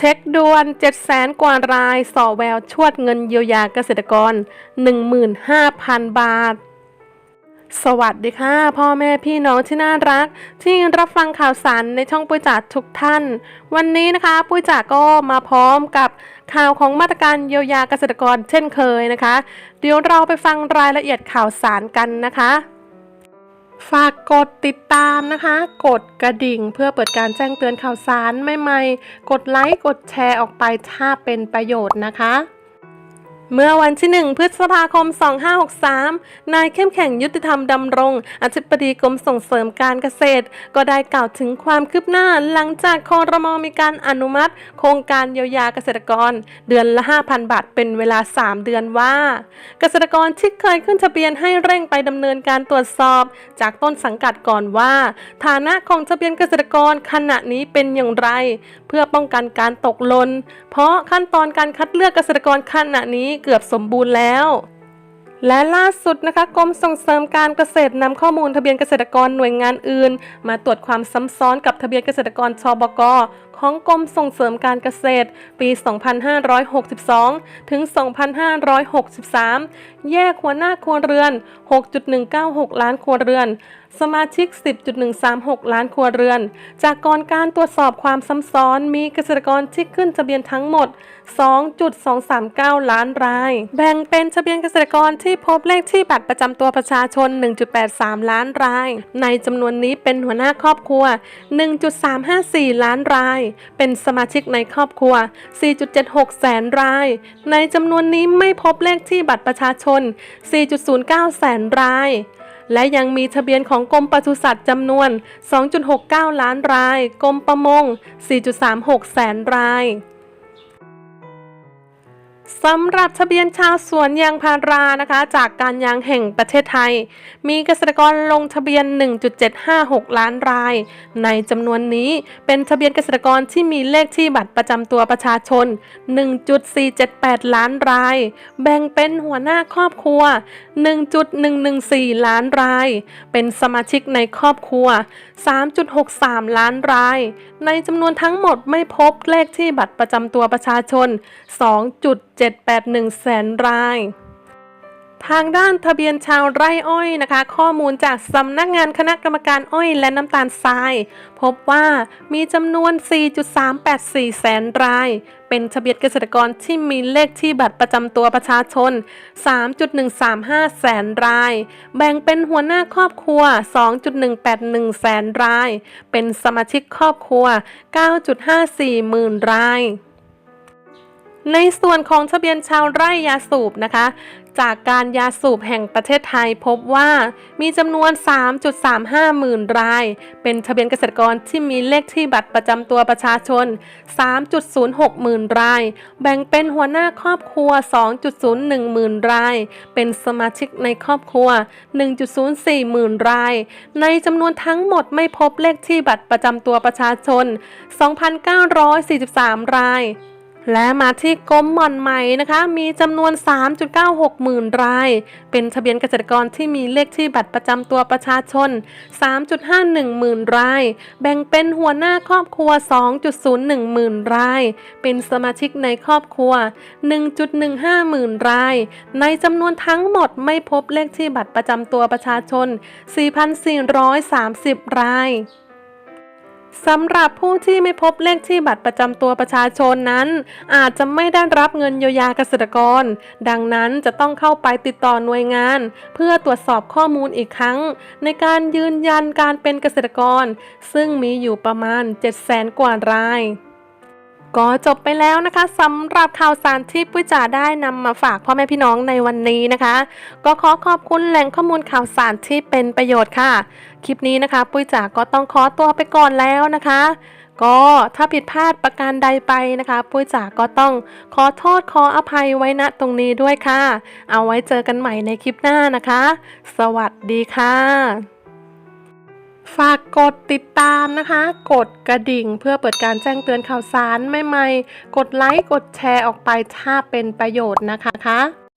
เช็คด่วน7 0 0แสนกว่ารายสอแววชวดเงินเยียวยาเกษตรกร 15,000 บาท สวัสดีค่ะ พ่อแม่พี่น้องที่น่ารัก ที่รับฟังข่าวสารในช่องปุ้ยจ่าทุกท่าน วันนี้นะคะ ปุ้ยจ่าก็มาพร้อมกับข่าวของมาตรการเยียวยาเกษตรกรเช่นเคยนะคะ เดี๋ยวเราไปฟังรายละเอียดข่าวสารกันนะคะ ฝากกดติดตามนะคะ กดกระดิ่งเพื่อเปิดการแจ้งเตือนข่าวสารใหม่ๆ กดไลค์ กดแชร์ออกไปถ้าเป็นประโยชน์นะคะ เมื่อวันที่ 1 พฤษภาคม 2563 นายเข้มแข็งยุติธรรมดำรง อธิบดีกรมส่งเสริมการเกษตร ก็ได้กล่าวถึงความคืบหน้าหลังจากคอรมอมีการอนุมัติ โครงการเยียวยาเกษตรกร เดือนละ 5,000 บาทเป็นเวลา 3 เดือนว่า เกษตรกรที่เคยขึ้นทะเบียนให้เร่งไปดำเนินการตรวจสอบ จากต้นสังกัดก่อนว่า ฐานะของทะเบียนเกษตรกรขณะนี้เป็นอย่างไร เพื่อป้องกันการตกหล่นเพราะขั้นตอนการคัดเลือกเกษตรกรขณะนี้เกือบสมบูรณ์แล้ว และล่าสุดนะคะกรมส่งเสริมการเกษตรนำข้อมูลทะเบียนเกษตรกรหน่วยงานอื่น มาตรวจความซ้ำซ้อนกับทะเบียนเกษตรกรชบก ของกรมส่งเสริมการเกษตร ปี 2562 ถึง 2563 แยกหัวหน้าครัวเรือน 6.196 ล้านครัวเรือน สมาชิก 10.136 ล้านครัวเรือน จากกรการตรวจสอบความซ้ำซ้อนมีเกษตรกรที่ขึ้นทะเบียนทั้งหมด 2.239 ล้านราย แบ่งเป็นทะเบียนเกษตรกรที่พบเลขที่บัตรประจำตัวประชาชน 1.83 ล้านราย ในจำนวนนี้เป็นหัวหน้าครอบครัว 1.354 ล้านรายเป็นสมาชิกในครอบครัว 4.76 แสนราย ในจำนวนนี้ไม่พบเลขที่บัตรประชาชน 4.09 แสนราย และยังมีทะเบียนของกรมปศุสัตว์จำนวน 2.69 ล้านราย กรมประมง 4.36 แสนราย สำหรับทะเบียนชาวสวนยางพารานะคะ จากการยางแห่งประเทศไทย มีเกษตรกรลงทะเบียน 1.756 ล้านราย ในจำนวนนี้เป็นทะเบียนเกษตรกรที่มีเลขที่บัตรประจำตัวประชาชน 1.478 ล้านราย แบ่งเป็นหัวหน้าครอบครัว 1.114 ล้านราย เป็นสมาชิกในครอบครัว 3.63 ล้านราย ในจำนวนทั้งหมดไม่พบเลขที่บัตรประจำตัวประชาชน 2. 781 แสนราย ทางด้านทะเบียนชาวไร่อ้อยนะคะ ข้อมูลจากสำนักงานคณะกรรมการอ้อยและน้ำตาลทราย พบว่ามีจำนวน 4.384 แสนราย เป็นทะเบียนเกษตรกรที่มีเลขที่บัตรประจำตัวประชาชน 3.135 แสนราย แบ่งเป็นหัวหน้าครอบครัว 2.181 แสนราย เป็นสมาชิกครอบครัว 9.54 หมื่นราย ในส่วนของทะเบียนชาวไร่ยาสูบนะคะ จากการยาสูบแห่งประเทศไทยพบว่ามีจำนวน 3.35 หมื่นราย เป็นทะเบียนเกษตรกรที่มีเลขที่บัตรประจำตัวประชาชน 3.06 หมื่นราย แบ่งเป็นหัวหน้าครอบครัว 2.01 หมื่นราย เป็นสมาชิกในครอบครัว 1.04 หมื่นราย ในจำนวนทั้งหมดไม่พบเลขที่บัตรประจำตัวประชาชน 2,943 ราย และมาที่กรมหม่อนไหม่นะคะ มีจำนวน 3.96 หมื่นราย เป็นทะเบียนเกษตรกรที่มีเลขที่บัตรประจำตัวประชาชน 3.51 หมื่นราย แบ่งเป็นหัวหน้าครอบครัว 2.01 หมื่นราย เป็นสมาชิกในครอบครัว 1.15 หมื่นราย ในจำนวนทั้งหมดไม่พบเลขที่บัตรประจำตัวประชาชน 4,430 ราย สำหรับผู้ที่ไม่พบเลขที่บัตรประจำตัวประชาชนนั้น อาจจะไม่ได้รับเงินเยียวยาเกษตรกร ดังนั้นจะต้องเข้าไปติดต่อหน่วยงาน เพื่อตรวจสอบข้อมูลอีกครั้ง ในการยืนยันการเป็นเกษตรกร ซึ่งมีอยู่ประมาณ 700,000 กว่าราย ก็จบไปแล้วนะคะสำหรับข่าวสารที่ปุ้ยจ๋าได้นำมาฝากพ่อแม่พี่น้องในวันนี้นะคะ ก็ขอขอบคุณแหล่งข้อมูลข่าวสารที่เป็นประโยชน์ค่ะ คลิปนี้นะคะ ปุ้ยจ๋าก็ต้องขอตัวไปก่อนแล้วนะคะ ก็ถ้าผิดพลาดประการใดไปนะคะ ปุ้ยจ๋าก็ต้องขอโทษขออภัยไว้ณตรงนี้ด้วยค่ะ เอาไว้เจอกันใหม่ในคลิปหน้านะคะ สวัสดีค่ะ ฝากกดติดตามนะคะ กดกระดิ่งเพื่อเปิดการแจ้งเตือนข่าวสารใหม่ๆ กดไลค์ กดแชร์ออกไปถ้าเป็นประโยชน์นะคะ